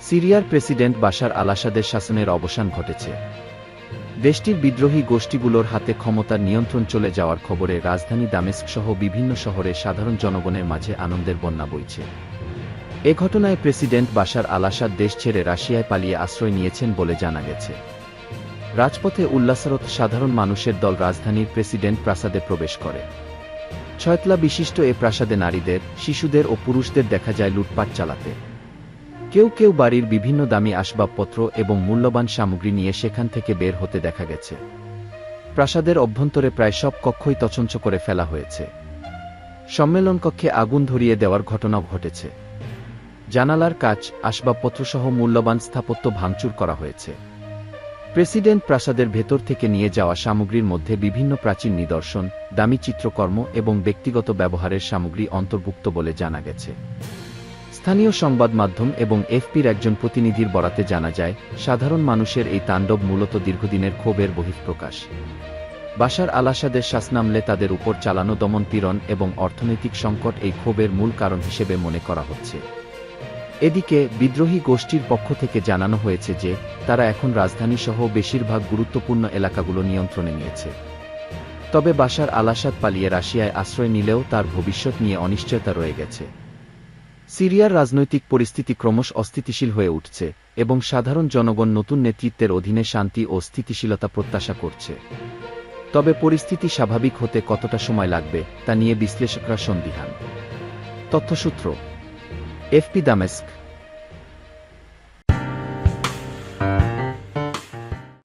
সিরিয়ার president Bashar আল আসাদের শাসনের অবসান ঘটেছে। দেশটির বিদ্রোহী গোষ্ঠীগুলোর হাতে ক্ষমতার নিয়ন্ত্রণ চলে যাওয়ার খবরে রাজধানী দামেস্ক সহ বিভিন্ন শহরে সাধারণ জনগণের মাঝে আনন্দের বন্যা বইছে। এ ঘটনায় প্রেসিডেন্ট বাশার আল আসাদ দেশ ছেড়ে রাশিয়ায় পালিয়ে আশ্রয় নিয়েছেন বলে জানা গেছে। রাজপথে উল্লাসরত সাধারণ মানুষের দল রাজধানীর প্রেসিডেন্ট প্রাসাদে প্রবেশ করে। ছয়তলা বিশিষ্ট এ প্রাসাদে নারীদের, শিশুদের ও পুরুষদের দেখা যায় লুটপাট চালাতে। কেউ কেউ বাড়ির বিভিন্ন দামি আসবাবপত্র এবং মূল্যবান সামগ্রী নিয়ে সেখান থেকে বের হতে দেখা গেছে। প্রাসাদের অভ্যন্তরে প্রায় সব কক্ষই তছঞ্চ করে ফেলা হয়েছে। সম্মেলন কক্ষে আগুন ধরিয়ে দেওয়ার ঘটনাও ঘটেছে। জানালার কাজ আসবাবপত্রসহ মূল্যবান স্থাপত্য ভাঙচুর করা হয়েছে। প্রেসিডেন্ট প্রাসাদের ভেতর থেকে নিয়ে যাওয়া সামগ্রীর মধ্যে বিভিন্ন প্রাচীন নিদর্শন, দামি চিত্রকর্ম এবং ব্যক্তিগত ব্যবহারের সামগ্রী অন্তর্ভুক্ত বলে জানা গেছে। স্থানীয় সংবাদ মাধ্যম এবং এফপির একজন প্রতিনিধির বরাতে জানা যায়, সাধারণ মানুষের এই তাণ্ডব মূলত দীর্ঘদিনের ক্ষোভের বহিঃপ্রকাশ। বাশার আল আসাদের শাসনামলে তাদের উপর চালানো দমনপীড়ন এবং অর্থনৈতিক সংকট এই ক্ষোভের মূল কারণ হিসেবে মনে করা হচ্ছে। এদিকে, বিদ্রোহী গোষ্ঠীর পক্ষ থেকে জানানো হয়েছে যে, তারা এখন রাজধানী সহ বেশিরভাগ গুরুত্বপূর্ণ এলাকাগুলো নিয়ন্ত্রণে নিয়েছে। তবে বাশার আল আসাদ পালিয়ে রাশিয়ায় আশ্রয় নিলেও তার ভবিষ্যৎ নিয়ে অনিশ্চয়তা রয়ে গেছে। সিরিয়ার রাজনৈতিক পরিস্থিতি ক্রমশ অস্থিতিশীল হয়ে উঠছে এবং সাধারণ জনগণ নতুন নেতৃত্বের অধীনে শান্তি ও স্থিতিশীলতা প্রত্যাশা করছে। তবে পরিস্থিতি স্বাভাবিক হতে কতটা সময় লাগবে, তা নিয়ে বিশ্লেষকরা সন্দিহান। তথ্যসূত্র এফপি দামেস্ক